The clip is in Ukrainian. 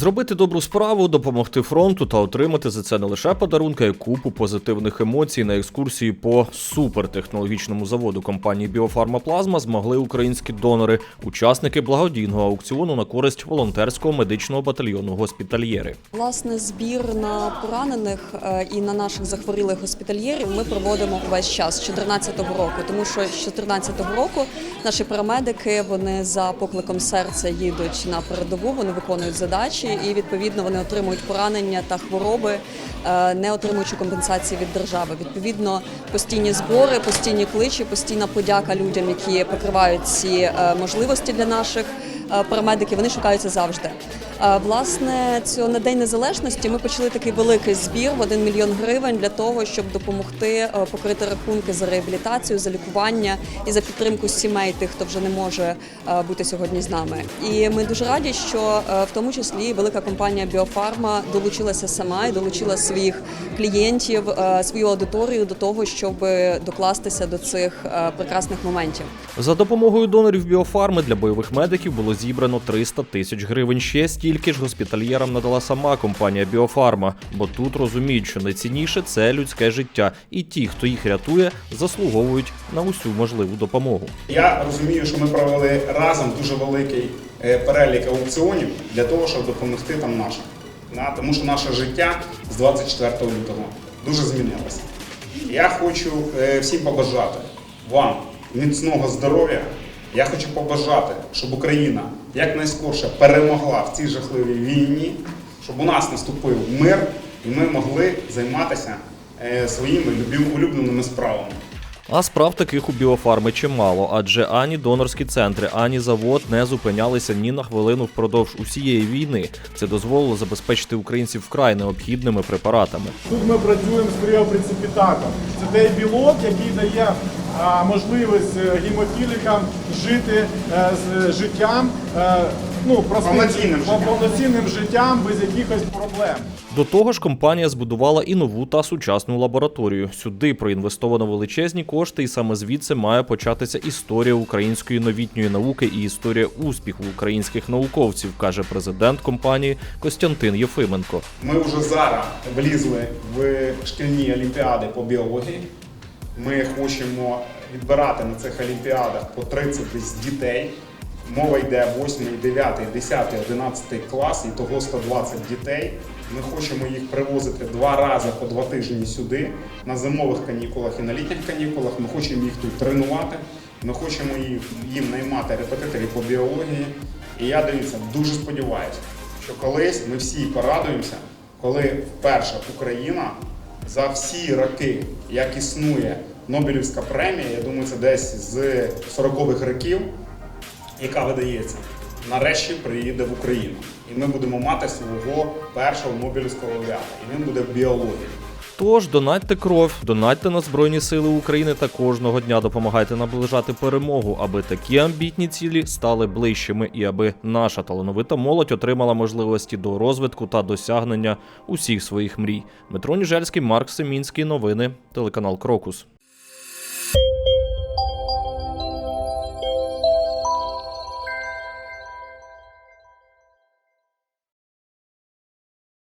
Зробити добру справу, допомогти фронту та отримати за це не лише подарунки, а й купу позитивних емоцій на екскурсії по супертехнологічному заводу компанії Біофарма Плазма змогли українські донори, учасники благодійного аукціону на користь волонтерського медичного батальйону госпітальєри. Власне, збір на поранених е, і на наших захворілих госпітальєрів ми проводимо увесь час з 2014 року, тому що з 2014 року наші парамедики вони за покликом серця їдуть на передову, вони виконують задачі і відповідно вони отримують поранення та хвороби, е, не отримуючи компенсації від держави. Відповідно, постійні збори, постійні кличі, постійна подяка людям, які покривають ці е, можливості для наших е, парамедиків. Вони шукаються завжди. Власне, цього на день незалежності ми почали такий великий збір в 1 мільйон гривень для того, щоб допомогти е, покрити рахунки за реабілітацію, за лікування і за підтримку сімей тих, хто вже не може е, бути сьогодні з нами. І ми дуже раді, що е, в тому числі велика компанія Біофарма долучилася сама і долучила своїх клієнтів, свою аудиторію до того, щоб докластися до цих прекрасних моментів. За допомогою донорів біофарми для бойових медиків було зібрано 300 тисяч гривень. Ще стільки ж госпітальєрам надала сама компанія Біофарма, бо тут розуміють, що найцінніше це людське життя, і ті, хто їх рятує, заслуговують на усю можливу допомогу. Я розумію, що ми провели разом дуже великий е, перелік аукціонів для того, щоб допомогти там нашим. Тому що наше життя з 24 лютого дуже змінилося. Я хочу е, всім побажати вам міцного здоров'я. Я хочу побажати, щоб Україна якнайскорше перемогла в цій жахливій війні, щоб у нас наступив мир і ми могли займатися е, своїми улюбленими справами. А справ таких у біофарми чимало, адже ані донорські центри, ані завод не зупинялися ні на хвилину впродовж усієї війни. Це дозволило забезпечити українців вкрай необхідними препаратами. Тут ми працюємо з кріопреципітатом. Це той білок, який дає можливість е, гемофілікам жити е, з життям, е, ну простим Повноцінним життям. повноцінним життям без якихось проблем. До того ж, компанія збудувала і нову та сучасну лабораторію. Сюди проінвестовано величезні кошти, і саме звідси має початися історія української новітньої науки і історія успіху українських науковців, каже президент компанії Костянтин Єфименко. Ми вже зараз влізли в шкільні олімпіади по біології. Ми хочемо відбирати на цих олімпіадах по 30 десь дітей. Мова йде 8, 9, 10, 11 клас, і того 120 дітей. Ми хочемо їх привозити два рази по два тижні сюди на зимових канікулах і на літніх канікулах. Ми хочемо їх тут тренувати. Ми хочемо їх, їм наймати репетиторів по біології. І я дивіться, дуже сподіваюся, що колись ми всі порадуємося, коли вперше Україна за всі роки, як існує Нобелівська премія, я думаю, це десь з 40-х років, яка видається, нарешті приїде в Україну. І ми будемо мати свого першого Нобелівського лауреата. І він буде в біології. Тож донатьте кров, донатьте на Збройні Сили України та кожного дня допомагайте наближати перемогу, аби такі амбітні цілі стали ближчими і аби наша талановита молодь отримала можливості до розвитку та досягнення усіх своїх мрій. Дмитро Ніжельський, Марк Семінський. Новини, телеканал Крокус.